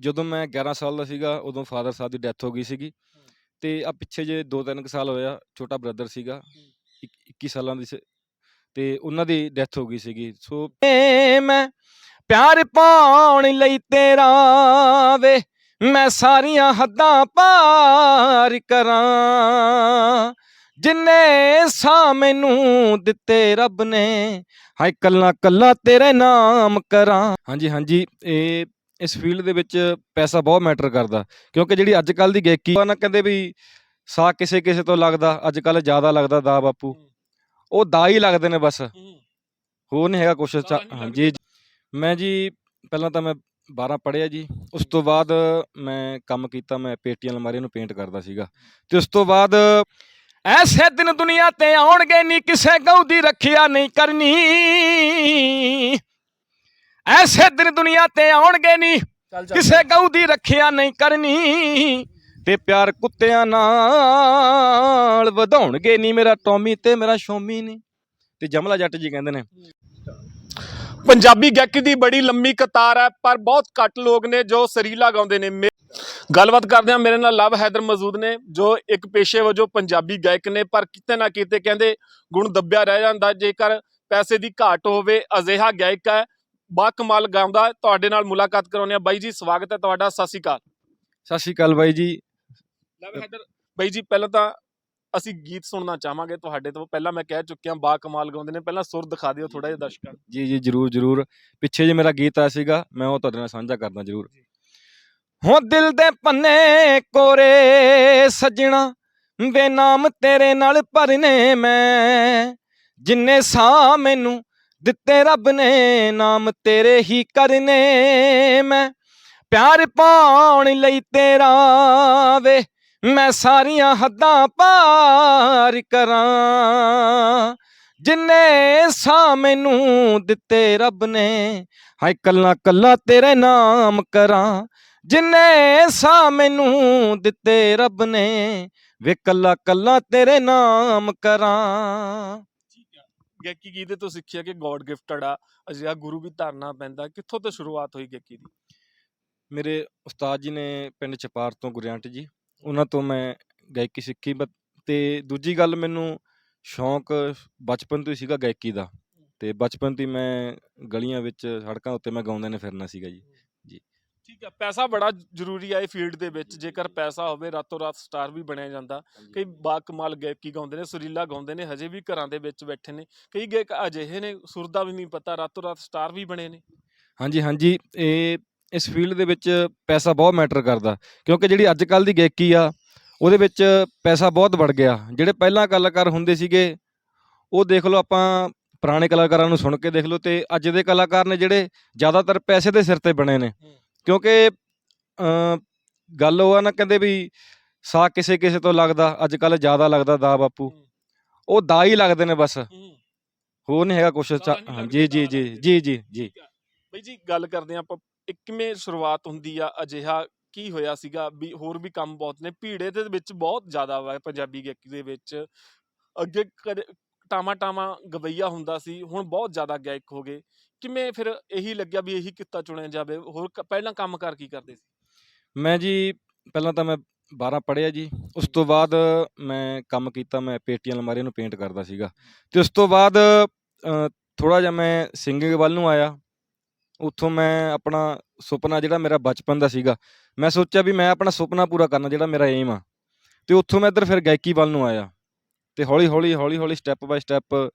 ਜਦੋਂ ਮੈਂ 11 ਸਾਲ ਦਾ ਸੀਗਾ ਉਦੋਂ ਫਾਦਰ ਸਾਹਿਬ ਦੀ ਡੈਥ ਹੋ ਗਈ ਸੀਗੀ ਤੇ ਆ ਪਿੱਛੇ ਜੇ 2-3 ਸਾਲ ਹੋਇਆ ਛੋਟਾ ਬ੍ਰਦਰ ਸੀਗਾ ਇੱਕ- 21 ਸਾਲਾਂ ਦੀ ਸੀ ਤੇ ਉਹਨਾਂ ਦੀ ਡੈਥ ਹੋ ਗਈ ਸੀਗੀ। ਸੋ ਮੈਂ ਪਿਆਰ ਪਾਉਣ ਲਈ ਤੇਰਾ ਵੇ ਮੈਂ ਸਾਰੀਆਂ ਹੱਦਾਂ ਪਾਰ ਕਰਾਂ। ਜਿੰਨੇ ਸਾ ਮੈਨੂੰ ਦਿੱਤੇ ਰੱਬ ਨੇ ਹਾਏ ਕੱਲਾ ਕੱਲਾ ਤੇਰੇ ਨਾਮ ਕਰਾਂ। ਹਾਂਜੀ ਹਾਂਜੀ ਇਹ ਇਸ ਫੀਲਡ ਦੇ ਵਿੱਚ ਪੈਸਾ ਬਹੁਤ ਮੈਟਰ ਕਰਦਾ। ਕਿਉਂਕਿ ਜਿਹੜੀ ਅੱਜ ਕੱਲ ਦੀ ਗਾਇਕੀ ਆ ਨਾ ਕਹਿੰਦੇ ਵੀ ਸਾ ਕਿਸੇ ਕਿਸੇ ਤੋਂ ਲੱਗਦਾ ਅੱਜ ਕੱਲ ਜ਼ਿਆਦਾ ਲੱਗਦਾ ਦਾ ਬਾਪੂ। ਉਹ ਦਾ ਹੀ ਲੱਗਦੇ ਨੇ ਬਸ। ਹੋਰ ਨਹੀਂ ਹੈਗਾ ਕੁਛ। ਹਾਂਜੀ। ਮੈਂ ਜੀ ਪਹਿਲਾਂ ਤਾਂ ਮੈਂ 12 ਪੜ੍ਹਿਆ ਜੀ। ਉਸ ਤੋਂ ਬਾਅਦ ਮੈਂ ਕੰਮ ਕੀਤਾ ਮੈਂ ਪੇਟੀਆਂ ਅਲਮਾਰੀਆਂ ਨੂੰ ਪੇਂਟ ਕਰਦਾ ਸੀਗਾ। ਤੇ ਉਸ ਤੋਂ ਬਾਅਦ ਐਸੇ ਦਿਨ ਦੁਨੀਆ ਤੇ ਆਉਣਗੇ ਨਹੀਂ ਕਿਸੇ ਗਊ ਦੀ ਰੱਖਿਆ ਨਹੀਂ ਕਰਨੀ। ਐਸੇ ਦਿਨ ਦੁਨੀਆ ਤੇ ਆਉਣਗੇ ਨਹੀਂ ਕਿਸੇ ਗਊ ਦੀ ਰੱਖਿਆ ਨਹੀਂ ਕਰਨੀ ਤੇ ਪਿਆਰ ਕੁੱਤਿਆਂ ਨਾਲ ਵਧਾਉਣਗੇ ਨਹੀਂ ਮੇਰਾ ਟੌਮੀ ਤੇ ਮੇਰਾ ਸ਼ੋਮੀ ਨਹੀਂ ਤੇ ਜਮਲਾ ਜੱਟ ਜੀ ਕਹਿੰਦੇ ਨੇ ਪੰਜਾਬੀ ਗਾਇਕੀ ਦੀ ਬੜੀ ਲੰਮੀ ਕਤਾਰ ਹੈ ਪਰ ਬਹੁਤ ਘੱਟ ਲੋਕ ਨੇ ਜੋ ਸਰੀਲਾ ਗਾਉਂਦੇ ਨੇ। ਗੱਲਬਾਤ ਕਰਦੇ ਹਾਂ ਮੇਰੇ ਨਾਲ ਲਵ ਹੈਦਰ ਮੌਜੂਦ ਨੇ ਜੋ ਇੱਕ ਪੇਸ਼ੇ ਵਜੋਂ ਪੰਜਾਬੀ ਗਾਇਕ ਨੇ ਪਰ ਕਿਤੇ ਨਾ ਕਿਤੇ ਕਹਿੰਦੇ ਗੁਣ ਦੱਬਿਆ ਰਹਿ ਜਾਂਦਾ। ਜੇਕਰ ਪੈਸੇ ਦੀ ਘਾਟ ਹੋਵੇ ਅਜਿਹਾ ਗਾਇਕ ਹੈ ਬਾ ਕਮਾਲ ਗਾਉਂਦਾ। ਤੁਹਾਡੇ ਨਾਲ ਮੁਲਾਕਾਤ ਕਰਾਉਂਦੇ ਆ ਬਾਈ ਜੀ ਸਵਾਗਤ ਹੈ ਤੁਹਾਡਾ। ਸਤਿ ਸ਼੍ਰੀ ਅਕਾਲ। ਸਤਿ ਸ਼੍ਰੀ ਅਕਾਲ ਬਾਈ ਜੀ। ਲਵ ਹੈਦਰ ਬਾਈ ਜੀ ਪਹਿਲਾਂ ਤਾਂ ਅਸੀਂ ਗੀਤ ਸੁਣਨਾ ਚਾਹਾਂਗੇ ਤੁਹਾਡੇ ਤੋਂ। ਪਹਿਲਾਂ ਮੈਂ ਕਹਿ ਚੁੱਕਿਆ ਬਾ ਕਮਾਲ ਗਾਉਂਦੇ ਨੇ। ਪਹਿਲਾਂ ਸੁਰ ਦਿਖਾ ਦਿਓ ਥੋੜਾ ਜਿਹਾ ਦਰਸ਼ਕਾਂ ਨੂੰ। ਜੀ ਜੀ ਜਰੂਰ ਜਰੂਰ। ਪਿੱਛੇ ਜੇ ਮੇਰਾ ਗੀਤ ਆਇਆ ਸੀਗਾ ਮੈਂ ਉਹ ਤੁਹਾਡੇ ਨਾਲ ਸਾਂਝਾ ਕਰਦਾ ਜਰੂਰ। ਹੋ ਦਿਲ ਦੇ ਪੰਨੇ ਕੋਰੇ ਸਜਣਾ ਵੇ ਨਾਮ ਤੇਰੇ ਨਾਲ ਭਰਨੇ ਮੈਂ। ਜਿੰਨੇ ਸਾਹ ਮੈਨੂੰ ਦਿੱਤੇ ਰੱਬ ਨੇ, ਨਾਮ ਤੇਰੇ ਹੀ ਕਰਨੇ ਮੈਂ। ਪਿਆਰ ਪਾਉਣ ਲਈ ਤੇਰਾ ਵੇ, ਮੈਂ ਸਾਰੀਆਂ ਹੱਦਾਂ ਪਾਰ ਕਰਾਂ। ਜਿੰਨੇ ਸਾ ਮੈਨੂੰ ਦਿੱਤੇ ਰੱਬ ਨੇ, ਹਾਏ ਕੱਲਾ ਕੱਲਾ ਤੇਰੇ ਨਾਮ ਕਰਾਂ। ਜਿੰਨੇ ਸਾ ਮੈਨੂੰ ਦਿੱਤੇ ਰੱਬ ਨੇ, ਵੇ ਕੱਲਾ ਕੱਲਾ ਤੇਰੇ ਨਾਮ ਕਰਾਂ। ਗਾਇਕੀ ਗੀਤ ਤੋਂ ਸਿੱਖਿਆ ਕਿ ਗੋਡ ਗਿਫਟਡ ਆ, ਅਜਿਹਾ ਗੁਰੂ ਵੀ ਧਾਰਨਾ ਪੈਂਦਾ, ਕਿੱਥੋਂ ਤੋਂ ਸ਼ੁਰੂਆਤ ਹੋਈ ਗਾਇਕੀ ਦੀ? ਮੇਰੇ ਉਸਤਾਦ ਜੀ ਨੇ ਪਿੰਡ ਚਪਾਰ ਤੋਂ ਗੁਰਿਆਂਟ ਜੀ, ਉਹਨਾਂ ਤੋਂ ਮੈਂ ਗਾਇਕੀ ਸਿੱਖੀ ਬਟ ਤੇ ਦੂਜੀ ਗੱਲ ਮੈਨੂੰ ਸ਼ੌਂਕ ਬਚਪਨ ਤੋਂ ਹੀ ਸੀਗਾ ਗਾਇਕੀ ਦਾ, ਤੇ ਬਚਪਨ ਤੋਂ ਹੀ ਮੈਂ ਗਲੀਆਂ ਵਿੱਚ ਸੜਕਾਂ ਉੱਤੇ ਮੈਂ ਗਾਉਂਦੇ ਨੇ ਫਿਰਨਾ ਸੀਗਾ ਜੀ। ਠੀਕ ਹੈ ਪੈਸਾ ਬੜਾ ਜ਼ਰੂਰੀ ਹੈ ਇਹ ਫੀਲਡ ਦੇ ਵਿੱਚ ਜੇਕਰ ਪੈਸਾ ਹੋਵੇ ਰਾਤੋਂ ਰਾਤ ਸਟਾਰ ਵੀ ਬਣਿਆ ਜਾਂਦਾ। ਕਈ ਬਾ ਕਮਾਲ ਗਾਇਕੀ ਗਾਉਂਦੇ ਨੇ ਸੁਰੀਲਾ ਗਾਉਂਦੇ ਨੇ ਹਜੇ ਵੀ ਘਰਾਂ ਦੇ ਵਿੱਚ ਬੈਠੇ ਨੇ। ਕਈ ਗਾਇਕ ਅਜਿਹੇ ਨੇ ਸੁਰ ਦਾ ਵੀ ਨਹੀਂ ਪਤਾ ਰਾਤੋਂ ਰਾਤ ਸਟਾਰ ਵੀ ਬਣੇ ਨੇ। ਹਾਂਜੀ ਹਾਂਜੀ ਇਹ ਇਸ ਫੀਲਡ ਦੇ ਵਿੱਚ ਪੈਸਾ ਬਹੁਤ ਮੈਟਰ ਕਰਦਾ ਕਿਉਂਕਿ ਜਿਹੜੀ ਅੱਜ ਕੱਲ ਦੀ ਗਾਇਕੀ ਆ ਉਹਦੇ ਵਿੱਚ ਪੈਸਾ ਬਹੁਤ ਵੜ ਗਿਆ। ਜਿਹੜੇ ਪਹਿਲਾਂ ਕਲਾਕਾਰ ਹੁੰਦੇ ਸੀਗੇ ਉਹ ਦੇਖ ਲਓ ਆਪਾਂ ਪੁਰਾਣੇ ਕਲਾਕਾਰਾਂ ਨੂੰ ਸੁਣ ਕੇ ਦੇਖ ਲਓ ਤੇ ਅੱਜ ਦੇ ਕਲਾਕਾਰ ਨੇ ਜਿਹੜੇ ਜ਼ਿਆਦਾਤਰ ਪੈਸੇ ਦੇ ਸਿਰ ਤੇ ਬਣੇ ਨੇ। ਕਿਉਂਕਿ ਗੱਲ ਉਹ ਆ ਨਾ ਕਹਿੰਦੇ ਵੀ ਸਾ ਕਿਸੇ ਕਿਸੇ ਤੋਂ ਲੱਗਦਾ ਅੱਜ ਕੱਲ ਜ਼ਿਆਦਾ ਲੱਗਦਾ ਦਾ ਬਾਪੂ। ਉਹ ਦਾ ਹੀ ਲੱਗਦੇ ਨੇ ਬਸ। ਹੋਰ ਨਹੀਂ ਹੈਗਾ ਕੁਛ ਜੀ ਲੱਗਦੇ, ਜੀ ਜੀ ਜੀ ਜੀ। ਬਈ ਜੀ ਗੱਲ ਕਰਦੇ ਆਪਾਂ ਕਿਵੇਂ ਸ਼ੁਰੂਆਤ ਹੁੰਦੀ ਆ ਅਜਿਹਾ ਕੀ ਹੋਇਆ ਸੀਗਾ? ਵੀ ਹੋਰ ਵੀ ਕੰਮ ਬਹੁਤ ਨੇ ਭੀੜੇ ਦੇ ਵਿੱਚ ਬਹੁਤ ਜ਼ਿਆਦਾ ਵਾ ਪੰਜਾਬੀ ਗਾਇਕੀ ਦੇ ਵਿੱਚ। ਅੱਗੇ ਟਾਮਾ ਟਾਮਾ ਗਵਈਆ ਹੁੰਦਾ ਸੀ ਹੁਣ ਬਹੁਤ ਜ਼ਿਆਦਾ ਗਾਇਕ ਹੋ ਗਏ। ਕਿਵੇਂ ਫਿਰ ਇਹੀ ਲੱਗਿਆ ਵੀ ਇਹੀ ਕਿੱਤਾ ਚੁਣਿਆ ਜਾਵੇ? ਹੋਰ ਕ- ਪਹਿਲਾਂ ਕੰਮ ਕਰ ਕੀ ਕਰਦੇ ਸੀ? ਮੈਂ ਜੀ ਪਹਿਲਾਂ ਤਾਂ ਮੈਂ 12 ਪੜ੍ਹਿਆ ਜੀ। ਉਸ ਤੋਂ ਬਾਅਦ ਮੈਂ ਕੰਮ ਕੀਤਾ ਮੈਂ ਪੇਟੀਆਂ ਅਲਮਾਰੀਆਂ ਨੂੰ ਪੇਂਟ ਕਰਦਾ ਸੀਗਾ। ਤੇ ਉਸ ਤੋਂ ਬਾਅਦ ਥੋੜਾ ਜਿਹਾ ਮੈਂ ਸਿੰਗਿੰਗ ਵੱਲ ਨੂੰ ਆਇਆ। ਉੱਥੋਂ ਮੈਂ ਆਪਣਾ ਸੁਪਨਾ ਜਿਹੜਾ ਮੇਰਾ ਬਚਪਨ ਦਾ ਸੀਗਾ ਮੈਂ ਸੋਚਿਆ ਵੀ ਮੈਂ ਆਪਣਾ ਸੁਪਨਾ ਪੂਰਾ ਕਰਨਾ ਜਿਹੜਾ ਮੇਰਾ ਏਮ ਆ। ਤੇ ਉੱਥੋਂ ਮੈਂ ਇੱਧਰ ਫਿਰ ਗਾਇਕੀ ਵੱਲ ਨੂੰ ਆਇਆ। ਤੇ ਹੌਲੀ ਹੌਲੀ ਹੌਲੀ ਹੌਲੀ ਸਟੈਪ ਬਾਈ ਸਟੈਪ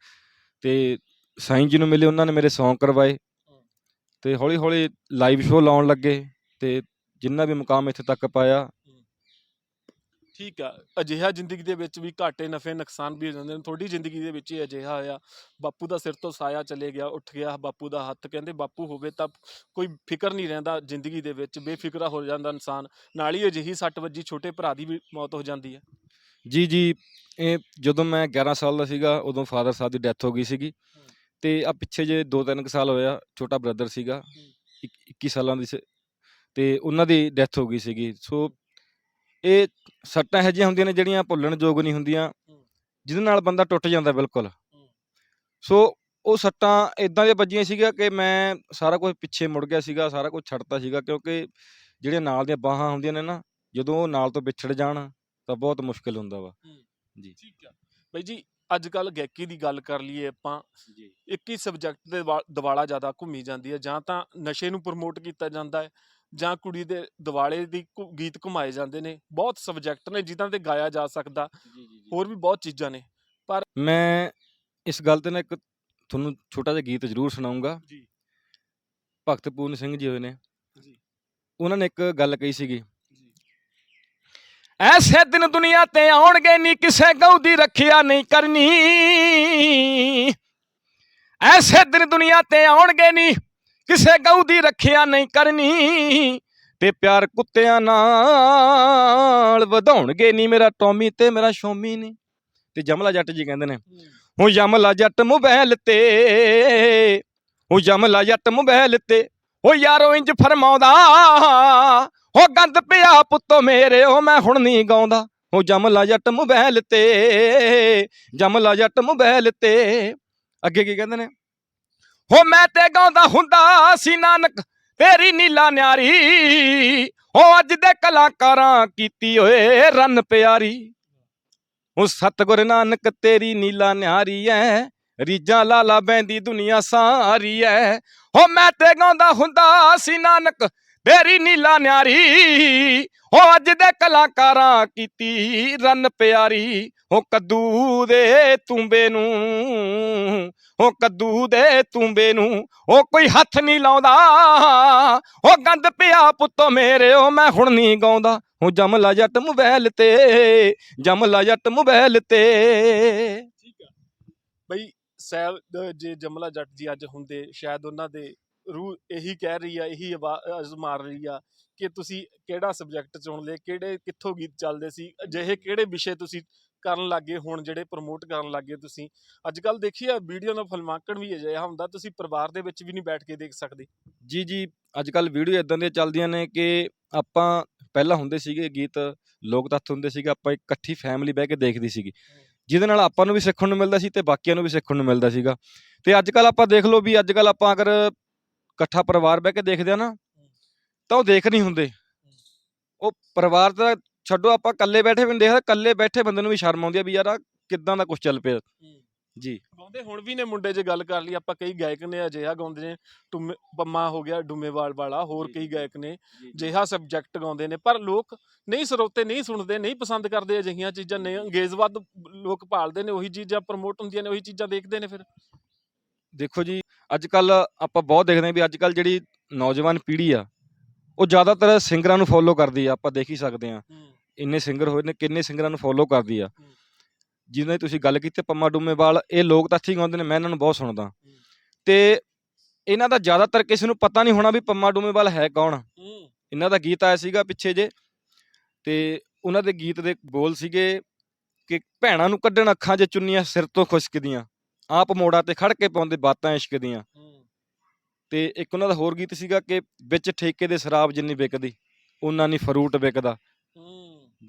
ਤੇ ਸਾਈਂ ਜੀ ਨੂੰ ਮਿਲੇ ਉਹਨਾਂ ਨੇ ਮੇਰੇ Song ਕਰਵਾਏ ਤੇ ਹੌਲੀ ਹੌਲੀ ਲਾਈਵ ਸ਼ੋਅ ਲਾਉਣ ਲੱਗੇ ਤੇ ਜਿੰਨਾ ਵੀ ਮੁਕਾਮ ਇੱਥੇ ਤੱਕ ਪਾਇਆ। ਠੀਕ ਆ ਅਜਿਹਾ ਜ਼ਿੰਦਗੀ ਦੇ ਵਿੱਚ ਵੀ ਘਾਟੇ ਨਫੇ ਨੁਕਸਾਨ ਵੀ ਹੋ ਜਾਂਦੇ ਨੇ। ਤੁਹਾਡੀ ਜ਼ਿੰਦਗੀ ਦੇ ਵਿੱਚ ਹੀ ਅਜਿਹਾ ਹੋਇਆ ਬਾਪੂ ਦਾ ਸਿਰ ਤੋਂ ਸਾਇਆ ਚਲੇ ਗਿਆ ਉੱਠ ਗਿਆ ਬਾਪੂ ਦਾ ਹੱਥ ਕਹਿੰਦੇ ਬਾਪੂ ਹੋਵੇ ਤਾਂ ਕੋਈ ਫਿਕਰ ਨਹੀਂ ਰਹਿੰਦਾ ਜ਼ਿੰਦਗੀ ਦੇ ਵਿੱਚ ਬੇਫਿਕਰਾ ਹੋ ਜਾਂਦਾ ਇਨਸਾਨ। ਨਾਲ ਹੀ ਅਜਿਹੀ ਸੱਟ ਵੱਜੀ ਛੋਟੇ ਭਰਾ ਦੀ ਵੀ ਮੌਤ ਹੋ ਜਾਂਦੀ ਹੈ ਜੀ ਜੀ ਇਹ ਜਦੋਂ ਮੈਂ 11 ਸਾਲ ਦਾ ਸੀਗਾ ਉਦੋਂ ਫਾਦਰ ਸਾਹਿਬ ਦੀ ਡੈਥ ਹੋ ਗਈ ਸੀਗੀ। ਤੇ ਆ ਪਿੱਛੇ ਜੇ 2-3 ਸਾਲ ਹੋਇਆ ਛੋਟਾ ਬ੍ਰਦਰ ਸੀਗਾ ਇੱਕ- 21 ਸਾਲਾਂ ਦੀ ਸੀ ਤੇ ਉਹਨਾਂ ਦੀ ਡੈਥ ਹੋ ਗਈ ਸੀਗੀ। ਸੋ ਇਹ ਸੱਟਾਂ ਇਹੋ ਜਿਹੀਆਂ ਹੁੰਦੀਆਂ ਨੇ ਜਿਹੜੀਆਂ ਭੁੱਲਣ ਯੋਗ ਨਹੀਂ ਹੁੰਦੀਆਂ ਜਿਹਦੇ ਨਾਲ ਬੰਦਾ ਟੁੱਟ ਜਾਂਦਾ ਬਿਲਕੁਲ। ਸੋ ਉਹ ਸੱਟਾਂ ਇਦਾਂ ਦੀਆਂ ਵੱਜੀਆਂ ਸੀਗੀਆਂ ਕਿ ਮੈਂ ਸਾਰਾ ਕੁਝ ਪਿੱਛੇ ਮੁੜ ਗਿਆ ਸੀਗਾ ਸਾਰਾ ਕੁਝ ਛੱਡਤਾ ਸੀਗਾ ਕਿਉਂਕਿ ਜਿਹੜੀਆਂ ਨਾਲ ਦੀਆਂ ਬਾਹਾਂ ਹੁੰਦੀਆਂ ਨੇ ਨਾ ਜਦੋਂ ਉਹ ਨਾਲ ਤੋਂ ਵਿਛੜ ਜਾਣ ਤਾਂ ਬਹੁਤ ਮੁਸ਼ਕਿਲ ਹੁੰਦਾ ਵਾ। ਠੀਕ ਆ। ਬਾਈ ਜੀ ਅੱਜ ਕੱਲ ਗਾਇਕੀ ਦੀ ਗੱਲ ਕਰ ਲਈਏ ਆਪਾਂ ਜੀ। ਇੱਕ ਹੀ ਸਬਜੈਕਟ ਦੇ ਦਿਵਾਲਾ ਜ਼ਿਆਦਾ ਘੁੰਮੀ ਜਾਂਦੀ ਹੈ ਜਾਂ ਤਾਂ ਨਸ਼ੇ ਨੂੰ ਪ੍ਰਮੋਟ ਕੀਤਾ ਜਾਂਦਾ ਹੈ ਜਾਂ ਕੁੜੀ ਦੇ ਦਿਵਾਲੇ ਦੀ ਘੁ- ਗੀਤ ਘੁਮਾਏ ਜਾਂਦੇ ਨੇ ਬਹੁਤ ਸਬਜੈਕਟ ਨੇ ਜਿਨ੍ਹਾਂ ਤੇ ਗਾਇਆ ਜਾ ਸਕਦਾ ਹੋਰ ਵੀ ਬਹੁਤ ਚੀਜ਼ਾਂ ਨੇ ਮੈਂ ਇਸ ਗੱਲ ਤੇ ਨਾ ਇੱਕ ਤੁਹਾਨੂੰ ਛੋਟਾ ਜਿਹਾ ਗੀਤ ਜ਼ਰੂਰ ਸੁਣਾਉਂਗਾ ਜੀ। ਭਗਤ ਪੂਰਨ ਸਿੰਘ ਜੀ ਹੋਏ ਨੇ। ਜੀ। ਉਹਨਾਂ ਨੇ ਇੱਕ ਗੱਲ ਕਹੀ ਸੀਗੀ ਐਸੇ ਦਿਨ ਦੁਨੀਆ ਤੇ ਆਉਣਗੇ ਨਹੀਂ ਕਿਸੇ ਗਊ ਦੀ ਰੱਖਿਆ ਨਹੀਂ ਕਰਨੀ। ਐਸੇ ਦਿਨ ਦੁਨੀਆ ਤੇ ਆਉਣਗੇ ਨਹੀਂ ਕਿਸੇ ਗਊ ਦੀ ਰੱਖਿਆ ਨਹੀਂ ਕਰਨੀ ਤੇ ਪਿਆਰ ਕੁੱਤਿਆਂ ਨਾਲ ਵਧਾਉਣਗੇ ਨਹੀਂ ਮੇਰਾ ਟੌਮੀ ਤੇ ਮੇਰਾ ਸ਼ੋਮੀ ਨੇ। ਤੇ ਜਮਲਾ ਜੱਟ ਜੀ ਕਹਿੰਦੇ ਨੇ ਹੁਣ ਜਮਲਾ ਜੱਟ ਮੋਬਾਈਲ ਤੇ, ਹੋ, ਜਮਲਾ ਜੱਟ ਮੋਬਾਈਲ ਤੇ ਉਹ ਯਾਰੋ ਇੰਜ ਫਰਮਾਉਂਦਾ ਹੋ ਗੰਦ ਪਿਆ ਪੁੱਤੋ ਮੇਰੇ, ਉਹ ਮੈਂ ਹੁਣ ਨਹੀਂ ਗਾਉਂਦਾ। ਹੋ ਜਮਲਾ ਜੱਟ ਮੋਬਾਈਲ ਤੇ ਜਮਲਾ ਜੱਟ ਮੋਬਾਈਲ ਤੇ। ਅੱਗੇ ਕੀ ਕਹਿੰਦੇ ਨੇ? ਹੋ ਮੈਂ ਤੇ ਗਾਉਂਦਾ ਹੁੰਦਾ ਸੀ ਨਾਨਕ, ਤੇਰੀ ਨੀਲਾ ਨਿਆਰੀ। ਹੋ ਅੱਜ ਦੇ ਕਲਾਕਾਰਾਂ ਕੀਤੀ ਓਏ ਰਨ ਪਿਆਰੀ। ਉਹ ਸਤਗੁਰ ਨਾਨਕ, ਤੇਰੀ ਨੀਲਾ ਨਿਆਰੀ ਐ। ਰੀਜਾਂ ਲਾਲਾ ਬੈਂਦੀ ਦੁਨੀਆ ਸਾਰੀ ਐ। ਹੋ ਮੈਂ ਤੇ ਗਾਉਂਦਾ ਹੁੰਦਾ ਸੀ ਨਾਨਕ ਤੇਰੀ ਨੀਲਾ ਨਿਆਰੀ, ਹੋ ਅੱਜ ਦੇ ਕਲਾਕਾਰਾਂ ਕੀਤੀ ਰਨ ਪਿਆਰੀ। ਹੋ ਕੱਦੂ ਦੇ ਤੁੰਬੇ ਨੂੰ, ਹੋ ਕੱਦੂ ਦੇ ਤੁੰਬੇ ਨੂੰ ਉਹ ਕੋਈ ਹੱਥ ਨਹੀਂ ਲਾਉਂਦਾ। ਉਹ ਗੰਦ ਪਿਆ ਪੁੱਤੋ ਮੇਰੇ ਉਹ ਮੈਂ ਹੁਣ ਨਹੀਂ ਗਾਉਂਦਾ। ਹੋ ਜਮਲਾ ਜੱਟ ਮੋਬਾਈਲ ਤੇ ਜਮਲਾ ਜੱਟ ਮੋਬਾਈਲ ਤੇ। ਠੀਕ ਆ। ਬਈ ਸਹਿਬ ਜੇ ਜਮਲਾ ਜੱਟ ਜੀ ਅੱਜ ਹੁੰਦੇ, ਸ਼ਾਇਦ ਉਹਨਾਂ ਦੇ ਰੂਹ ਇਹੀ ਕਹਿ ਰਹੀ ਆ, ਇਹੀ ਆਵਾਜ਼ ਮਾਰ ਰਹੀ ਆ ਕਿ ਤੁਸੀਂ ਕਿਹੜਾ ਸਬਜੈਕਟ ਚੁਣ ਲਏ, ਕਿਹੜੇ, ਕਿੱਥੋਂ ਗੀਤ ਚੱਲਦੇ ਸੀ, ਅਜਿਹੇ ਕਿਹੜੇ ਵਿਸ਼ੇ ਤੁਸੀਂ ਕਰਨ ਲੱਗੇ ਹੁਣ, ਜਿਹੜੇ ਪ੍ਰਮੋਟ ਕਰਨ ਲੱਗੇ ਤੁਸੀਂ। ਅੱਜ ਕੱਲ ਦੇਖੀਏ ਵੀਡੀਓ ਦਾ ਫਿਲਮਾਂਕਣ ਵੀ ਅਜਿਹਾ ਹੁੰਦਾ, ਤੁਸੀਂ ਪਰਿਵਾਰ ਦੇ ਵਿੱਚ ਵੀ ਨਹੀਂ ਬੈਠ ਕੇ ਦੇਖ ਸਕਦੇ। ਜੀ ਜੀ ਅੱਜ ਕੱਲ ਵੀਡੀਓ ਇਦਾਂ ਦੀਆਂ ਚੱਲਦੀਆਂ ਨੇ ਕਿ ਆਪਾਂ ਪਹਿਲਾਂ ਹੁੰਦੇ ਸੀਗੇ ਗੀਤ, ਲੋਕ ਤੱਥ ਹੁੰਦੇ ਸੀਗੇ, ਆਪਾਂ ਇੱਕ ਇਕੱਠੀ ਫੈਮਿਲੀ ਬਹਿ ਕੇ ਦੇਖਦੀ ਸੀਗੀ। ਜਿਹਦੇ ਨਾਲ ਆਪਾਂ ਨੂੰ ਵੀ ਸਿੱਖਣ ਨੂੰ ਮਿਲਦਾ ਸੀ ਤੇ ਬਾਕੀਆਂ ਨੂੰ ਵੀ ਸਿੱਖਣ ਨੂੰ ਮਿਲਦਾ ਸੀਗਾ। ਤੇ ਅੱਜ ਕੱਲ ਆਪਾਂ ਦੇਖ ਲਓ ਵੀ ਅੱਜ ਕੱਲ ਆਪਾਂ ਅਗਰ ਇਕੱਠਾ ਪਰਿਵਾਰ ਬਹਿ ਕੇ ਦੇਖਦੇ ਆ ਨਾ ਤਾਂ ਉਹ ਦੇਖ ਨਹੀਂ ਹੁੰਦੇ। ਉਹ ਪਰਿਵਾਰ ਦਾ ਛੱਡੋ ਆਪਾਂ ਇਕੱਲੇ ਬੈਠੇ ਵੀ ਦੇਖਦੇ ਇਕੱਲੇ ਬੈਠੇ ਬੰਦੇ ਨੂੰ ਵੀ ਸ਼ਰਮ ਆਉਂਦੀ ਆ ਵੀ ਯਾਰ ਆ ਕਿੱਦਾਂ ਦਾ ਕੁਝ ਚੱਲ ਪਿਆ। ਜੀ। ਗਾਉਂਦੇ ਹੁਣ ਵੀ ਨੇ ਮੁੰਡੇ ਜੇ ਗੱਲ ਕਰ ਲਈ ਆਪਾਂ ਕਈ ਗਾਇਕ ਨੇ ਅਜਿਹਾ ਗਾਉਂਦੇ ਨੇ ਟੁੰਮੇ ਪੰਮਾ ਹੋ ਗਿਆ ਡੁੰਮੇਵਾਲ ਵਾਲਾ ਹੋਰ ਕਈ। ਗਾਇਕ ਨੇ ਜਿਹਾ ਸਬਜੈਕਟ ਗਾਉਂਦੇ ਨੇ ਪਰ ਲੋਕ ਨਹੀਂ ਸਰੋਤੇ ਨਹੀਂ ਸੁਣਦੇ ਨਹੀਂ ਪਸੰਦ ਕਰਦੇ ਅਜਿਹੀਆਂ ਚੀਜ਼ਾਂ ਨੇ ਅੰਗੇਜ਼ ਵੱਧ ਲੋਕ ਭਾਲਦੇ ਨੇ ਉਹੀ ਚੀਜ਼ਾਂ ਪ੍ਰਮੋਟ ਹੁੰਦੀਆਂ ਨੇ ਉਹੀ ਚੀਜ਼ਾਂ ਦੇਖਦੇ ਨੇ ਫਿਰ। ਦੇਖੋ ਜੀ ਅੱਜ ਕੱਲ ਆਪਾਂ ਬਹੁਤ ਦੇਖਦੇ ਹਾਂ ਵੀ ਅੱਜ ਕੱਲ ਜਿਹੜੀ ਨੌਜਵਾਨ ਪੀੜ੍ਹੀ ਆ ਉਹ ਜ਼ਿਆਦਾਤਰ ਸਿੰਗਰਾਂ ਨੂੰ ਫੋਲੋ ਕਰਦੀ ਆ ਆਪਾਂ ਦੇਖ ਹੀ ਸਕਦੇ ਆ ਇੰਨੇ ਸਿੰਗਰ ਹੋਏ ਨੇ ਕਿੰਨੇ ਸਿੰਗਰਾਂ ਨੂੰ ਫੋਲੋ ਕਰਦੀ ਆ। ਜਿਨ੍ਹਾਂ ਦੀ ਤੁਸੀਂ ਗੱਲ ਕੀਤੀ ਪੰਮਾ ਡੂਮੇਵਾਲ ਇਹ ਲੋਕ ਤੱਥੀ ਗਾਉਂਦੇ ਨੇ ਮੈਂ ਇਹਨਾਂ ਨੂੰ ਬਹੁਤ ਸੁਣਦਾ। ਤੇ ਇਹਨਾਂ ਦਾ ਜ਼ਿਆਦਾਤਰ ਕਿਸੇ ਨੂੰ ਪਤਾ ਨਹੀਂ ਹੋਣਾ ਵੀ ਪੰਮਾ ਡੂਮੇਵਾਲ ਹੈ ਕੌਣ। ਇਹਨਾਂ ਦਾ ਗੀਤ ਆਇਆ ਸੀਗਾ ਪਿੱਛੇ ਜੇ। ਤੇ ਉਹਨਾਂ ਦੇ ਗੀਤ ਦੇ ਬੋਲ ਸੀਗੇ ਕਿ ਭੈਣਾਂ ਨੂੰ ਕੱਢਣ ਅੱਖਾਂ 'ਚ ਚੁੰਨੀਆਂ ਸਿਰ ਤੋਂ ਖੁਸ਼ਕਦੀਆਂ। ਆਪ ਮੋੜਾਂ ਤੇ ਖੜ ਕੇ ਪਾਉਂਦੇ ਬਾਤਾਂ ਇਸ਼ਕ ਦੀਆਂ। ਤੇ ਇੱਕ ਉਹਨਾਂ ਦਾ ਹੋਰ ਗੀਤ ਸੀਗਾ ਕਿ ਵਿੱਚ ਠੇਕੇ ਦੇ ਸ਼ਰਾਬ ਜਿੰਨੀ ਵਿਕਦੀ ਉਹਨਾਂ ਨਹੀਂ ਫਰੂਟ ਵਿਕਦਾ।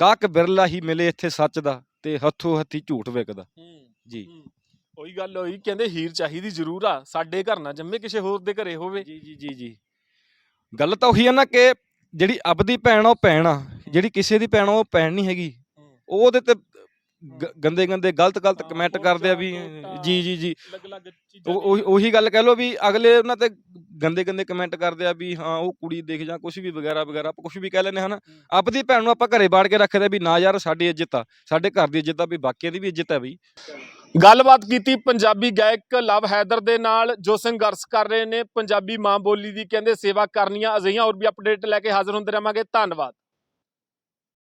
ਗਾਹਕ ਬਿਰਲਾ ਹੀ ਮਿਲੇ ਇੱਥੇ ਸੱਚ ਦਾ ਤੇ ਹੱਥੋਂ ਹੱਥੀ ਝੂਠ ਵਿਕਦਾ। ਜੀ। ਉਹੀ ਗੱਲ ਹੋਈ ਕਹਿੰਦੇ ਹੀਰ ਚਾਹੀਦੀ ਜ਼ਰੂਰ ਆ ਸਾਡੇ ਘਰ ਨਾ ਜੰਮੇ ਕਿਸੇ ਹੋਰ ਦੇ ਘਰੇ ਹੋਵੇ। ਜੀ ਜੀ ਜੀ ਜੀ। ਗੱਲ ਤਾਂ ਉਹੀ ਆ ਨਾ ਕਿ ਜਿਹੜੀ ਆਪਦੀ ਭੈਣ ਉਹ ਭੈਣ ਆ। ਜਿਹੜੀ ਕਿਸੇ ਦੀ ਭੈਣ ਉਹ ਭੈਣ ਨਹੀਂ ਹੈਗੀ। ਉਹ ਉਹਦੇ ਤੇ ਗੰਦੇ ਗੰਦੇ ਗਲਤ ਗਲਤ ਕਮੈਂਟ ਕਰਦੇ ਆ ਵੀ ਜੀ ਜੀ ਜੀ। ਉਹ ਉਹੀ- ਗੱਲ ਕਹਿ ਲਓ ਵੀ ਅਗਲੇ ਉਹਨਾਂ ਤੇ ਗੰਦੇ ਗੰਦੇ ਕਮੈਂਟ ਕਰਦੇ ਆ ਵੀ ਹਾਂ ਉਹ ਕੁੜੀ ਦੇਖ ਜਾਂ ਕੁਝ ਵੀ ਵਗੈਰਾ ਵਗੈਰਾ ਆਪਾਂ ਕੁਝ ਵੀ ਕਹਿ ਲੈਂਦੇ ਹਨ ਆਪਦੀ ਭੈਣ ਨੂੰ ਆਪਾਂ ਘਰੇ ਬਾੜ ਕੇ ਰੱਖਦੇ ਵੀ ਨਾ ਯਾਰ ਸਾਡੀ ਇੱਜ਼ਤ ਆ। ਸਾਡੇ ਘਰ ਦੀ ਇੱਜ਼ਤ ਆ ਵੀ ਬਾਕੀਆਂ ਦੀ ਵੀ ਇੱਜ਼ਤ ਆ ਬਈ। ਗੱਲਬਾਤ ਕੀਤੀ ਪੰਜਾਬੀ ਗਾਇਕ ਲਵ ਹੈਦਰ ਦੇ ਨਾਲ ਜੋ ਸੰਘਰਸ਼ ਕਰ ਰਹੇ ਨੇ ਪੰਜਾਬੀ ਮਾਂ ਬੋਲੀ ਦੀ ਕਹਿੰਦੇ ਸੇਵਾ ਕਰਨੀਆਂ ਅਜਿਹੀਆਂ ਹੋਰ ਵੀ ਅਪਡੇਟ ਲੈ ਕੇ ਹਾਜ਼ਰ ਹੁੰਦੇ ਰਹਾਂਗੇ। ਧੰਨਵਾਦ।